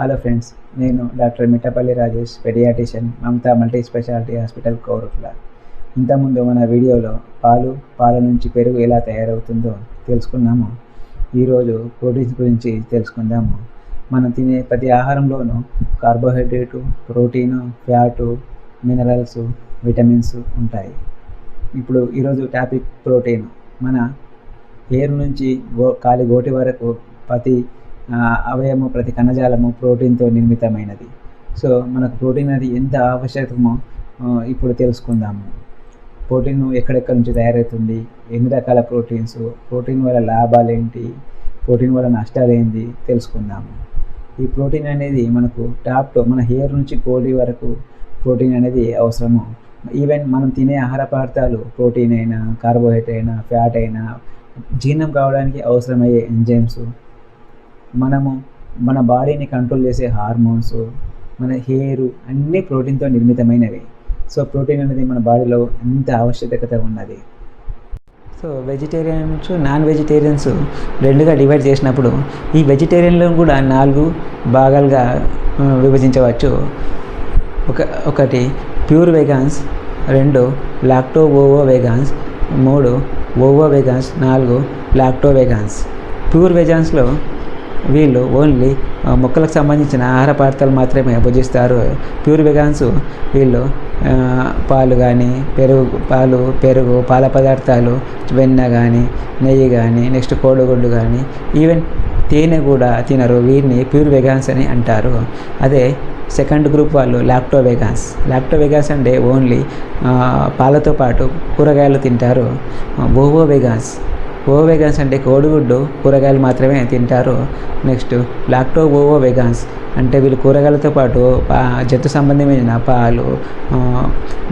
Hello friends నేను doctor Mittapalli Rajesh pediatrician Mamata multi speciality hospital Korutla. ఇంతకుముందు మన వీడియోలో పాలు పాల నుంచి పెరుగు ఎలా తయారవుతుందో తెలుసుకున్నాము. ఈరోజు ప్రోటీన్స్ గురించి తెలుసుకుందాము. మనం తినే ప్రతి ఆహారంలోనూ carbohydrate protein fat minerals vitamins ఉంటాయి. ఇప్పుడు ఈరోజు టాపిక్ ప్రోటీన్ మన హెయిర్ నుంచి గో కాలి గోటి వరకు ప్రతి అవయము ప్రతి కణజాలము ప్రోటీన్తో నిర్మితమైనది. సో మనకు ప్రోటీన్ అది ఎంత ఆవశ్యకమో ఇప్పుడు తెలుసుకుందాము. ప్రోటీన్ ఎక్కడెక్కడ నుంచి తయారవుతుంది ఎన్ని రకాల ప్రోటీన్స్ ప్రోటీన్ వల్ల లాభాలు ఏంటి ప్రోటీన్ వల్ల నష్టాలు ఏంటి తెలుసుకుందాము. ఈ ప్రోటీన్ అనేది మనకు టాప్ టు మన హెయిర్ నుంచి కోడి వరకు ప్రోటీన్ అనేది అవసరము. ఈవెన్ మనం తినే ఆహార పదార్థాలు ప్రోటీన్ అయినా కార్బోహైడ్రేట్ అయినా ఫ్యాట్ అయినా జీర్ణం కావడానికి అవసరమయ్యే ఎంజైమ్స్ మనము మన బాడీని కంట్రోల్ చేసే హార్మోన్స్ మన హెయిర్ అన్నీ ప్రోటీన్తో నిర్మితమైనవి. సో ప్రోటీన్ అనేది మన బాడీలో ఎంత ఆవశ్యకత ఉన్నది. సో వెజిటేరియన్స్ నాన్ వెజిటేరియన్స్ రెండుగా డివైడ్ చేసినప్పుడు ఈ వెజిటేరియన్లో కూడా నాలుగు భాగాలుగా విభజించవచ్చు. ఒక ఒకటి ప్యూర్ వెగాన్స్ రెండు లాక్టో ఓవో వెగాన్స్ మూడు ఓవో వెగాన్స్ నాలుగు లాక్టో వెగాన్స్ ప్యూర్ వెగాన్స్లో వీళ్ళు ఓన్లీ మొక్కలకు సంబంధించిన ఆహార పదార్థాలు మాత్రమే భుజిస్తారు ప్యూర్ వెగాన్స్ వీళ్ళు పాలు కానీ పెరుగు పాలు పెరుగు పాల పదార్థాలు వెన్న కానీ నెయ్యి కానీ నెక్స్ట్ కోడిగుడ్డు కానీ ఈవెన్ తేనె కూడా తినరు. వీరిని ప్యూర్ వెగాన్స్ అని అంటారు. అదే సెకండ్ గ్రూప్ వాళ్ళు లాక్టో వెగాన్స్. లాక్టో వెగాన్స్ అంటే ఓన్లీ పాలతో పాటు కూరగాయలు తింటారు. ఓవో వెగాన్స్. ఓవో వెగాన్స్ అంటే కోడిగుడ్డు కూరగాయలు మాత్రమే తింటారు. నెక్స్ట్ లాక్టో ఓవో వెగాన్స్ అంటే వీళ్ళు కూరగాయలతో పాటు పా జంతు సంబంధమైన పాలు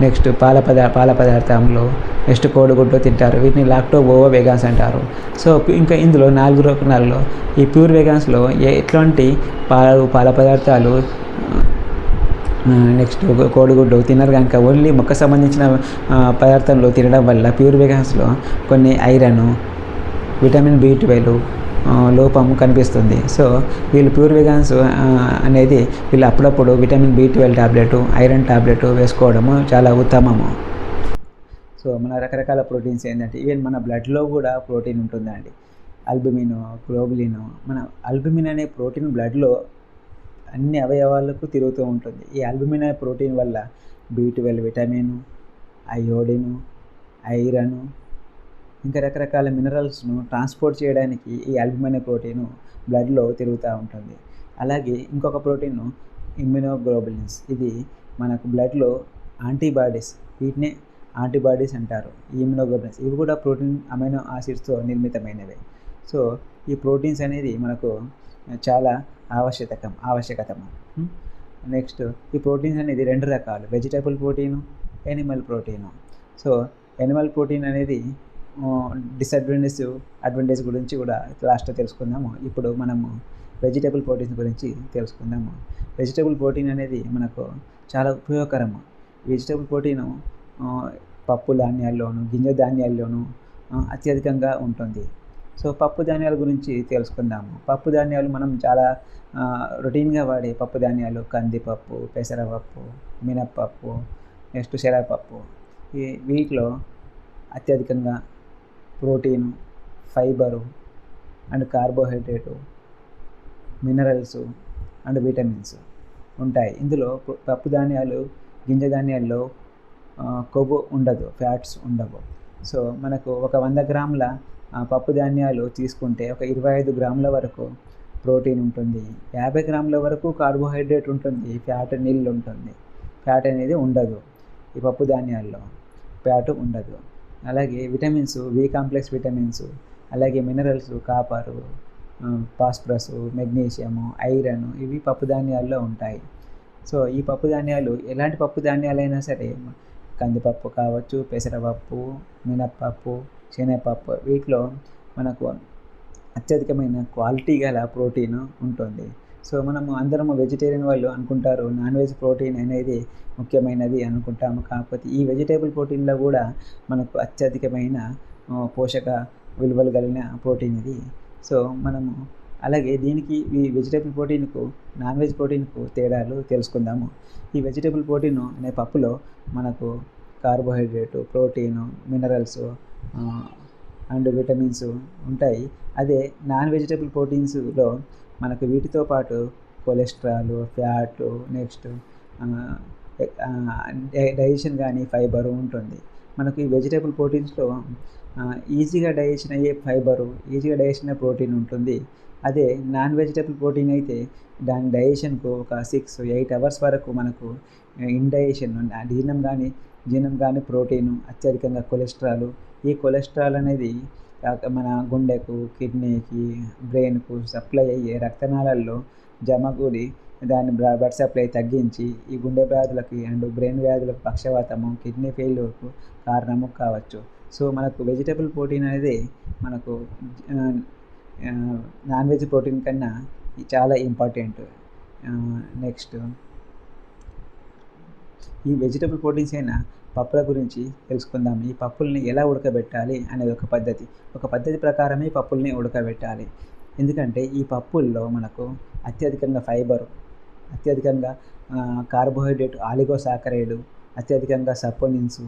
నెక్స్ట్ పాల పదా పాల పదార్థంలో నెక్స్ట్ కోడిగుడ్డు తింటారు. వీటిని లాక్టో ఓవో వెగాన్స్ అంటారు. సో ఇంకా ఇందులో నాలుగు రకాలలో ఈ ప్యూర్ వెగాన్స్లో ఎట్లాంటి పాలు పాల పదార్థాలు నెక్స్ట్ కోడిగుడ్డు తినరు కనుక ఓన్లీ మొక్క సంబంధించిన పదార్థంలో తినడం వల్ల ప్యూర్ వెగాన్స్లో కొన్ని ఐరన్ విటమిన్ బి ట్వెల్వ్ లోపం కనిపిస్తుంది. సో వీళ్ళు ప్యూర్ వెగాన్స్ అనేది వీళ్ళు అప్పుడప్పుడు vitamin B twelve tablet iron tablet వేసుకోవడము చాలా ఉత్తమము. సో మన రకరకాల ప్రోటీన్స్ ఏంటంటే ఈవెన్ మన బ్లడ్లో కూడా ప్రోటీన్ ఉంటుందండి. అల్బుమిన్ గ్లోబులిన్ మన అల్బుమిన్ అనే ప్రోటీన్ బ్లడ్లో అన్ని అవయవాలకు తిరుగుతూ ఉంటుంది. ఈ అల్బుమిన్ అనే ప్రోటీన్ వల్ల B twelve vitamin iodine iron ఇంకా రకరకాల మినరల్స్ను ట్రాన్స్పోర్ట్ చేయడానికి ఈ అల్బుమిన్ ప్రోటీన్ బ్లడ్లో తిరుగుతూ ఉంటుంది. అలాగే ఇంకొక ప్రోటీన్ ఇమ్యునోగ్లోబులిన్స్. ఇది మనకు బ్లడ్లో యాంటీబాడీస్ వీటినే యాంటీబాడీస్ అంటారు. ఈ ఇమ్యునోగ్లోబులిన్స్. ఇవి కూడా ప్రోటీన్ అమైనో ఆసిడ్స్తో నిర్మితమైనవి. సో ఈ ప్రోటీన్స్ అనేది మనకు చాలా ఆవశ్యకతం ఆవశ్యకతము. నెక్స్ట్ ఈ ప్రోటీన్స్ అనేది రెండు రకాలు. Vegetable protein animal protein. So animal protein అనేది డిసడ్వాంటేజ్ అడ్వాంటేజ్ గురించి కూడా లాస్ట్లో తెలుసుకుందాము. ఇప్పుడు మనము వెజిటేబుల్ ప్రోటీన్ గురించి తెలుసుకుందాము. వెజిటేబుల్ ప్రోటీన్ అనేది మనకు చాలా ఉపయోగకరము వెజిటేబుల్ ప్రోటీను పప్పు ధాన్యాల్లోను గింజ ధాన్యాల్లోనూ అత్యధికంగా ఉంటుంది. సో పప్పు ధాన్యాల గురించి తెలుసుకుందాము. పప్పు ధాన్యాలు మనం చాలా రొటీన్గా వాడే పప్పు ధాన్యాలు కందిపప్పు పెసరపప్పు మినప్పప్పు నెక్స్ట్ శనగపప్పు. ఈ వీటిలో అత్యధికంగా protein fibre and carbohydrate minerals and vitamins ఉంటాయి. ఇందులో పప్పు ధాన్యాలు గింజ ధాన్యాల్లో కొవ్వు ఉండదు ఫ్యాట్స్ ఉండవు. సో మనకు ఒక వంద గ్రాముల పప్పు ధాన్యాలు తీసుకుంటే ఒక ఇరవై ఐదు గ్రాముల వరకు ప్రోటీన్ ఉంటుంది. యాభై గ్రాముల వరకు కార్బోహైడ్రేట్ ఉంటుంది ఫ్యాట్ నీళ్ళు ఉంటుంది. ఫ్యాట్ అనేది ఉండదు ఈ పప్పు ధాన్యాల్లో. ఫ్యాట్ ఉండదు. అలాగే విటమిన్స్ వి కాంప్లెక్స్ విటమిన్స్ అలాగే minerals copper phosphorus magnesium iron ఇవి పప్పు ధాన్యాల్లో ఉంటాయి. సో ఈ పప్పు ధాన్యాలు ఎలాంటి పప్పు ధాన్యాలైనా సరే కందిపప్పు కావచ్చు పెసరపప్పు మినప్పప్పు శనగపప్పు వీటిలో మనకు అత్యధికమైన క్వాలిటీ గల ప్రోటీన్ ఉంటుంది. సో మనము అందరము వెజిటేరియన్ వాళ్ళు అనుకుంటారు నాన్ వెజ్ ప్రోటీన్ అనేది ముఖ్యమైనది అనుకుంటాము. కాకపోతే ఈ వెజిటేబుల్ ప్రోటీన్లో కూడా మనకు అత్యధికమైన పోషక విలువలు కలిగిన ప్రోటీన్ ఇది. సో మనము అలాగే దీనికి ఈ వెజిటేబుల్ ప్రోటీన్కు నాన్ వెజ్ ప్రోటీన్కు తేడాలు తెలుసుకుందాము. ఈ వెజిటేబుల్ ప్రోటీన్ అనే పప్పులో మనకు carbohydrate protein minerals and vitamins ఉంటాయి. అదే నాన్ వెజిటేబుల్ ప్రోటీన్స్లో మనకు వీటితో పాటు కొలెస్ట్రాల్ ఫ్యాట్ నెక్స్ట్ డైజెషన్ కానీ ఫైబర్ ఉంటుంది. మనకు ఈ వెజిటేబుల్ ప్రోటీన్స్లో ఈజీగా డైజెషన్ అయ్యే ఫైబరు ఈజీగా డైజెషన్ అయ్యే ప్రోటీన్ ఉంటుంది. అదే నాన్ వెజిటేబుల్ ప్రోటీన్ అయితే దాని డైజెషన్కు ఒక సిక్స్ ఎయిట్ అవర్స్ వరకు మనకు ఇండైజెషన్ జీర్ణం కానీ జీర్ణం కానీ ప్రోటీను అత్యధికంగా కొలెస్ట్రాల్. ఈ కొలెస్ట్రాల్ అనేది మన గుండెకు కిడ్నీకి బ్రెయిన్కు సప్లై అయ్యే రక్తనాళాల్లో జమకూడి దాని బ్లడ్ సప్లై తగ్గించి ఈ గుండె వ్యాధులకి అండ్ బ్రెయిన్ వ్యాధులకు పక్షవాతము కిడ్నీ ఫెయిల్యూర్కు కారణము కావచ్చు. సో మనకు వెజిటబుల్ ప్రోటీన్ అనేది మనకు నాన్ వెజ్ ప్రోటీన్ కన్నా చాలా ఇంపార్టెంట్. నెక్స్ట్. ఈ వెజిటబుల్ ప్రోటీన్స్ అయినా పప్పుల గురించి తెలుసుకుందాం. ఈ పప్పుల్ని ఎలా ఉడకబెట్టాలి అనేది ఒక పద్ధతి. ఒక పద్ధతి ప్రకారమే పప్పుల్ని ఉడకబెట్టాలి. ఎందుకంటే ఈ పప్పుల్లో మనకు అత్యధికంగా ఫైబర్ అత్యధికంగా కార్బోహైడ్రేట్ ఆలిగోసాకరేడు అత్యధికంగా సపోనిన్స్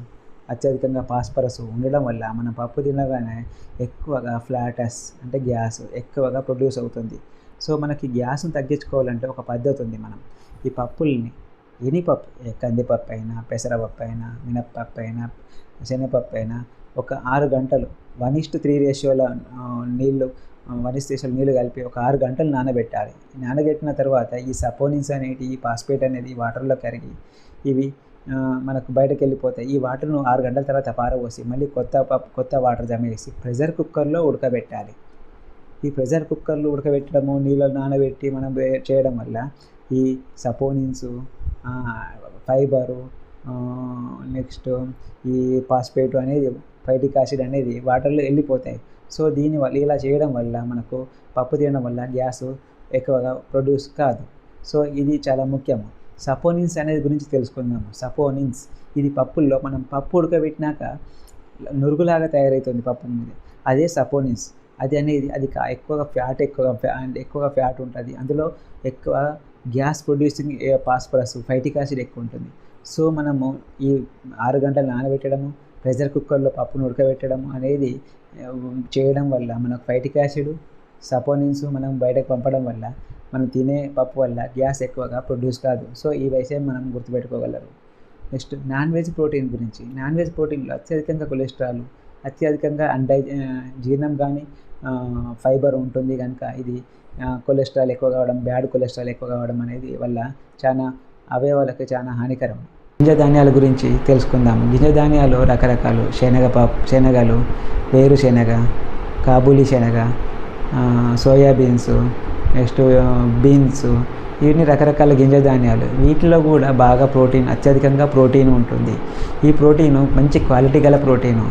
అత్యధికంగా పాస్పరస్ ఉండడం వల్ల మనం పప్పు తినగానే ఎక్కువగా ఫ్లాటస్ అంటే గ్యాస్ ఎక్కువగా ప్రొడ్యూస్ అవుతుంది. సో మనకి గ్యాస్ని తగ్గించుకోవాలంటే ఒక పద్ధతి ఉంది మనం. ఈ పప్పుల్ని ఎనీపప్పు కందిపప్పు అయినా పెసరపప్పు అయినా మినప్పప్పు అయినా శనగపప్పు అయినా ఒక ఆరు గంటలు వన్ ఇస్ట్ త్రీ రేషియోల నీళ్ళు వన్ ఇస్ట్ రేషియోలో నీళ్ళు కలిపి ఒక ఆరు గంటలు నానబెట్టాలి. నానబెట్టిన తర్వాత ఈ సపోనిన్స్ అనేటి ఈ పాస్పేట్ అనేది వాటర్లో కరిగి ఇవి మనకు బయటకు వెళ్ళిపోతాయి ఈ వాటర్ను ఆరు గంటల తర్వాత పారబోసి మళ్ళీ కొత్త కొత్త వాటర్ జమ చేసి ప్రెషర్ కుక్కర్లో ఉడకబెట్టాలి. ఈ ప్రెషర్ కుక్కర్లో ఉడకబెట్టడము నీళ్ళు నానబెట్టి మనం చేయడం వల్ల ఈ సపోనిన్స్ ఫైబరు నెక్స్ట్ ఈ ఫాస్ఫేట్ అనేది ఫైటిక్ యాసిడ్ అనేది వాటర్లో వెళ్ళిపోతాయి. సో దీనివల్ల ఇలా చేయడం వల్ల మనకు పప్పు తినడం వల్ల గ్యాస్ ఎక్కువగా ప్రొడ్యూస్ కాదు. సో ఇది చాలా ముఖ్యము. సపోనిన్స్ అనేది గురించి తెలుసుకుందాము. సపోనిన్స్ ఇది పప్పుల్లో మనం పప్పు ఉడకబెట్టినాక నురుగులాగా తయారవుతుంది పప్పు మీద. అదే సపోనిన్స్ అది అనేది అది ఎక్కువగా ఫ్యాట్ ఎక్కువగా ఎక్కువగా ఫ్యాట్ ఉంటుంది. అందులో ఎక్కువ gas producing phosphorus phytic acid ఎక్కువ ఉంటుంది సో మనము ఈ ఆరు గంటలు నానబెట్టడము ప్రెషర్ కుక్కర్లో పప్పును ఉడకబెట్టడం అనేది చేయడం వల్ల మనకు ఫైటిక్ యాసిడ్ సపోనిన్స్ మనం బయటకు పంపడం వల్ల మనం తినే పప్పు వల్ల గ్యాస్ ఎక్కువగా ప్రొడ్యూస్ కాదు. సో ఈ విషయం మనం గుర్తుపెట్టుకోగలరు. నెక్స్ట్ నాన్ వెజ్ ప్రోటీన్ గురించి. నాన్ వెజ్ ప్రోటీన్లో అత్యధికంగా కొలెస్ట్రాల్ అత్యధికంగా అండై జీర్ణం కానీ ఫైబర్ ఉంటుంది కనుక ఇది కొలెస్ట్రాల్ ఎక్కువ కావడం బ్యాడ్ కొలెస్ట్రాల్ ఎక్కువ కావడం అనేది వల్ల చాలా అవయవాలకు చాలా హానికరం. గింజ ధాన్యాల గురించి తెలుసుకుందాము గింజ ధాన్యాలు రకరకాలు శనగ పప్పు శనగలు వేరుశెనగ కాబూలీ శనగ సోయాబీన్స్ నెక్స్ట్ బీన్స్ ఇవన్నీ రకరకాల గింజ ధాన్యాలు వీటిలో కూడా బాగా ప్రోటీన్ అత్యధికంగా ప్రోటీన్ ఉంటుంది. ఈ ప్రోటీన్ మంచి క్వాలిటీ గల ప్రోటీను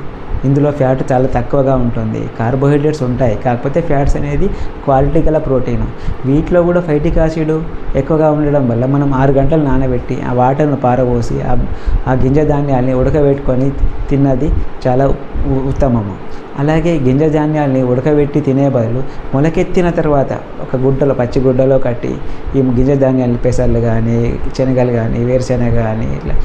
ఇందులో ఫ్యాట్ చాలా తక్కువగా ఉంటుంది. కార్బోహైడ్రేట్స్ ఉంటాయి. కాకపోతే ఫ్యాట్స్ అనేది క్వాలిటీ గల ప్రోటీన్. వీటిలో కూడా ఫైటిక్ యాసిడ్ ఎక్కువగా ఉండడం వల్ల మనం ఆరు గంటలు నానబెట్టి ఆ వాటర్ను పారబోసి ఆ గింజ ధాన్యాల్ని ఉడకబెట్టుకొని తిన్నది చాలా ఉత్తమము. అలాగే గింజ ధాన్యాల్ని ఉడకబెట్టి తినే బదులు మొలకెత్తిన తర్వాత ఒక గుడ్డలో పచ్చి గుడ్డలో కట్టి ఈ గింజ ధాన్యాలు పెసర్లు కానీ శనగలు కానీ వేరుశెనగ కానీ ఇట్లా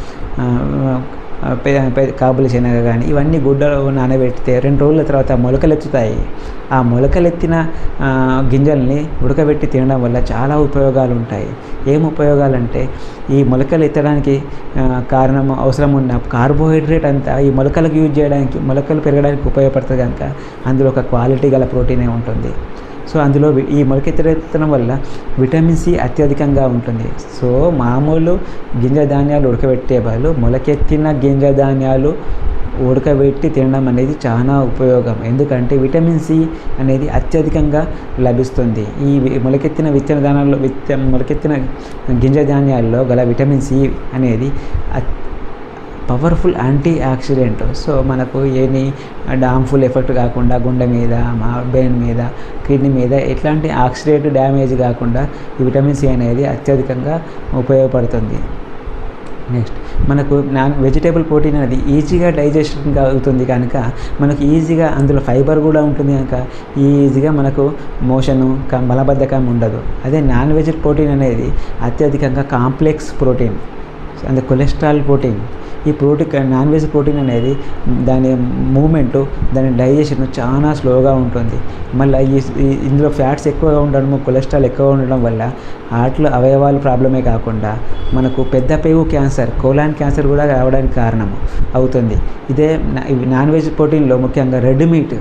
కాబులి శనగ కానీ ఇవన్నీ గుడ్డలో నానబెడితే రెండు రోజుల తర్వాత మొలకలెత్తుతాయి. ఆ మొలకలెత్తిన గింజల్ని ఉడకబెట్టి తినడం వల్ల చాలా ఉపయోగాలు ఉంటాయి ఏం ఉపయోగాలు అంటే ఈ మొలకలు ఎత్తడానికి కారణం అవసరం ఉన్న కార్బోహైడ్రేట్ అంతా ఈ మొలకలకు యూజ్ చేయడానికి మొలకలు పెరగడానికి ఉపయోగపడుతుంది కనుక అందులో ఒక క్వాలిటీ గల ప్రోటీనే ఉంటుంది. సో అందులో ఈ మొలకెత్తడం వల్ల విటమిన్ సి అత్యధికంగా ఉంటుంది. సో మామూలు గింజ ధాన్యాలు ఉడకబెట్టే బదులు మొలకెత్తిన గింజ ధాన్యాలు ఉడకబెట్టి తినడం అనేది చాలా ఉపయోగం. ఎందుకంటే విటమిన్ సి అనేది అత్యధికంగా లభిస్తుంది. ఈ మొలకెత్తిన విత్తన ధాన్యాల్లో విత్త మొలకెత్తిన గింజ ధాన్యాల్లో గల విటమిన్ సి అనేది పవర్ఫుల్ యాంటీ ఆక్సిడెంట్ సో మనకు ఏని డామ్ఫుల్ ఎఫెక్ట్ కాకుండా గుండె మీద మా బ్రెయిన్ మీద కిడ్నీ మీద ఎట్లాంటి ఆక్సిడేట్ డ్యామేజ్ కాకుండా ఈ విటమిన్ సి అనేది అత్యధికంగా ఉపయోగపడుతుంది. నెక్స్ట్ మనకు నాన్ వెజిటేబుల్ ప్రోటీన్ అనేది ఈజీగా డైజెషన్ అవుతుంది కనుక మనకు ఈజీగా అందులో ఫైబర్ కూడా ఉంటుంది కనుక ఈజీగా మనకు మోషను మలబద్ధకం ఉండదు. అదే నాన్ వెజ్ ప్రోటీన్ అనేది అత్యధికంగా complex protein and cholesterol protein. ఈ ప్రోటీన్ నాన్ వెజ్ ప్రోటీన్ అనేది దాని మూమెంట్ దాని డైజెషన్ చాలా స్లోగా ఉంటుంది. మళ్ళీ ఇందులో ఫ్యాట్స్ ఎక్కువగా ఉండడము కొలెస్ట్రాల్ ఎక్కువ ఉండడం వల్ల హార్ట్లో అవయవాలు ప్రాబ్లమే కాకుండా మనకు పెద్ద పేగు క్యాన్సర్ కోలాన్ క్యాన్సర్ కూడా రావడానికి కారణం అవుతుంది. ఇదే నాన్ వెజ్ ప్రోటీన్లో ముఖ్యంగా రెడ్ మీట్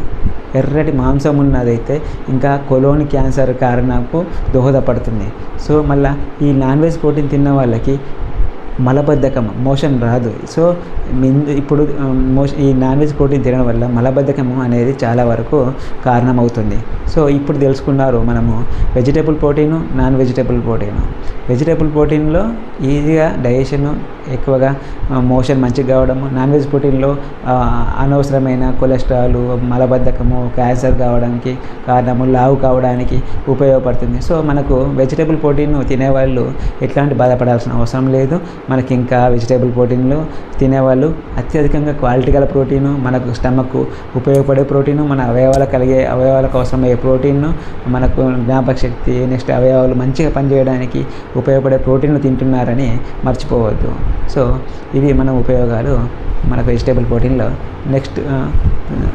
ఎర్రటి మాంసం ఉన్నదైతే ఇంకా కొలోని క్యాన్సర్ కారణకు దోహదపడుతుంది. సో మళ్ళీ ఈ నాన్ వెజ్ ప్రోటీన్ తిన్న వాళ్ళకి మలబద్ధకం మోషన్ రాదు. సో ఇప్పుడు మోషన్ ఈ నాన్ వెజ్ ప్రోటీన్ తినడం వల్ల మలబద్ధకము అనేది చాలా వరకు కారణమవుతుంది. సో ఇప్పుడు తెలుసుకున్నారు మనము vegetable protein non vegetable protein. Vegetable ప్రోటీన్లో ఈజీగా డైజెషను ఎక్కువగా మోషన్ మంచిగా కావడము నాన్ వెజ్ ప్రోటీన్లో అనవసరమైన కొలెస్ట్రాల్ మలబద్ధకము క్యాన్సర్ కావడానికి కారణము లావు కావడానికి ఉపయోగపడుతుంది. సో మనకు వెజిటేబుల్ ప్రోటీన్ తినేవాళ్ళు ఎట్లాంటి బాధపడాల్సిన అవసరం లేదు. మనకి ఇంకా వెజిటేబుల్ ప్రోటీన్లు తినేవాళ్ళు అత్యధికంగా క్వాలిటీ గల ప్రోటీను మనకు స్టమక్ ఉపయోగపడే ప్రోటీను మన అవయవాలు కలిగే అవయవాలకు అవసరమయ్యే ప్రోటీన్ను మనకు జ్ఞాపక శక్తి నెక్స్ట్ అవయవాలు మంచిగా పనిచేయడానికి ఉపయోగపడే ప్రోటీన్లు తింటున్నారని మర్చిపోవద్దు. సో ఇవి మన ఉపయోగాలు మన వెజిటేబుల్ ప్రోటీన్లో నెక్స్ట్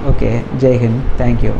ఓకే జై హింద్ థ్యాంక్ యూ